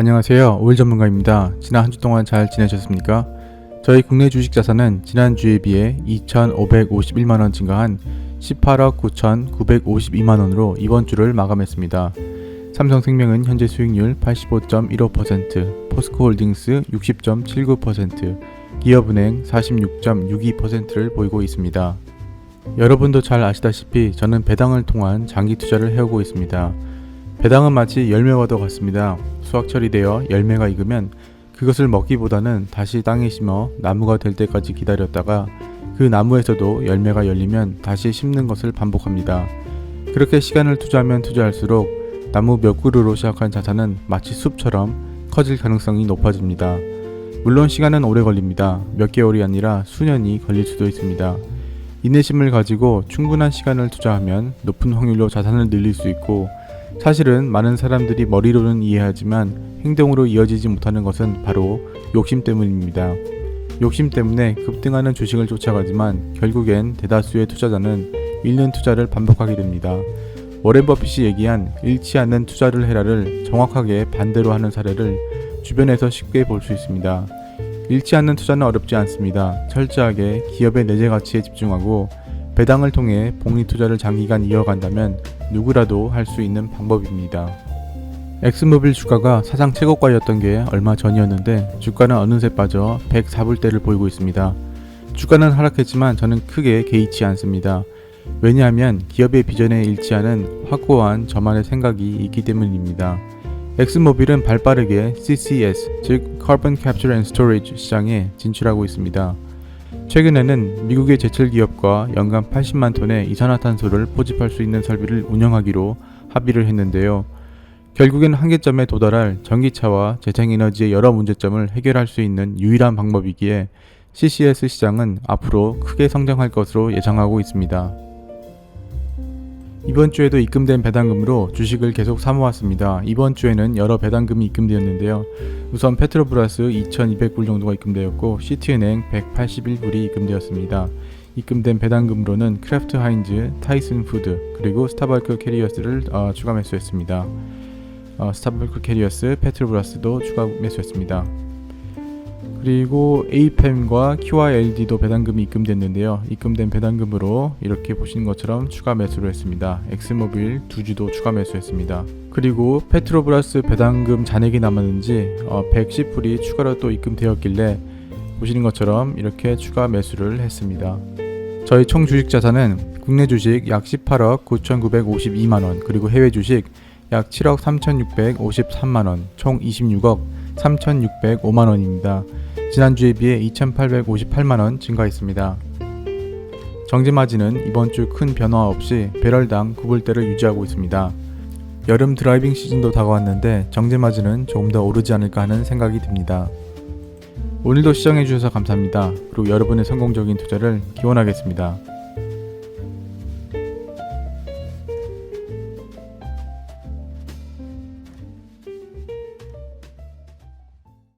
안녕하세요. 오일 전문가입니다. 지난 한 주 동안 잘 지내셨습니까? 저희 국내 주식 자산은 지난주에 비해 2,551만 원 증가한 18억 9,952만 원으로 이번 주를 마감했습니다. 삼성생명은 현재 수익률 85.15%, 포스코홀딩스 60.79%, 기업은행 46.62%를 보이고 있습니다. 여러분도 잘 아시다시피 저는 배당을 통한 장기 투자를 해오고 있습니다. 배당은 마치 열매와도 같습니다. 수확철이 되어 열매가 익으면 그것을 먹기보다는 다시 땅에 심어 나무가 될 때까지 기다렸다가 그 나무에서도 열매가 열리면 다시 심는 것을 반복합니다. 그렇게 시간을 투자하면 투자할수록 나무 몇 그루로 시작한 자산은 마치 숲처럼 커질 가능성이 높아집니다. 물론 시간은 오래 걸립니다. 몇 개월이 아니라 수년이 걸릴 수도 있습니다. 인내심을 가지고 충분한 시간을 투자하면 높은 확률로 자산을 늘릴 수 있고 사실은 많은 사람들이 머리로는 이해하지만 행동으로 이어지지 못하는 것은 바로 욕심 때문입니다. 욕심 때문에 급등하는 주식을 쫓아가지만 결국엔 대다수의 투자자는 잃는 투자를 반복하게 됩니다. 워렌 버핏이 얘기한 잃지 않는 투자를 해라를 정확하게 반대로 하는 사례를 주변에서 쉽게 볼 수 있습니다. 잃지 않는 투자는 어렵지 않습니다. 철저하게 기업의 내재 가치에 집중하고 배당을 통해 복리 투자를 장기간 이어간다면 누구라도 할 수 있는 방법입니다. 엑스모빌 주가가 사상 최고가였던 게 얼마 전이었는데 주가는 어느새 빠져 104불대를 보이고 있습니다. 주가는 하락했지만 저는 크게 개의치 않습니다. 왜냐하면 기업의 비전에 일치하는 확고한 저만의 생각이 있기 때문입니다. 엑스모빌은 발빠르게 CCS, 즉 Carbon Capture and Storage 시장에 진출하고 있습니다. 최근에는 미국의 제철 기업과 연간 80만 톤의 이산화탄소를 포집할 수 있는 설비를 운영하기로 합의를 했는데요. 결국엔 한계점에 도달할 전기차와 재생에너지의 여러 문제점을 해결할 수 있는 유일한 방법이기에 CCS 시장은 앞으로 크게 성장할 것으로 예상하고 있습니다. 이번 주에도 입금된 배당금으로 주식을 계속 사모았습니다. 이번 주에는 여러 배당금이 입금되었는데요. 우선 페트로브라스 2,200불 정도가 입금되었고 시티은행 181불이 입금되었습니다. 입금된 배당금으로는 크래프트 하인즈, 타이슨 푸드 그리고 스타바크 캐리어스를 어, 추가 매수했습니다. 어, 스타바크 캐리어스, 페트로브라스도 추가 매수했습니다. 그리고 에이팸과 QILD도 배당금이 입금됐는데요. 입금된 배당금으로 이렇게 보시는 것처럼 추가 매수를 했습니다. 엑스모빌 두 주도 추가 매수했습니다. 그리고 페트로브라스 배당금 잔액이 남았는지 어, 110불이 추가로 또 입금되었길래 보시는 것처럼 이렇게 추가 매수를 했습니다. 저희 총 주식 자산은 국내 주식 약 18억 9,952만 원, 그리고 해외 주식 약 7억 3,653만 원, 총 26억 3,605만 원입니다. 지난주에 비해 2,858만 원 증가했습니다. 정제 마진은 이번 주 큰 변화 없이 배럴당 9불대를 유지하고 있습니다. 여름 드라이빙 시즌도 다가왔는데 정제 마진은 조금 더 오르지 않을까 하는 생각이 듭니다. 오늘도 시청해 주셔서 감사합니다. 그리고 여러분의 성공적인 투자를 기원하겠습니다.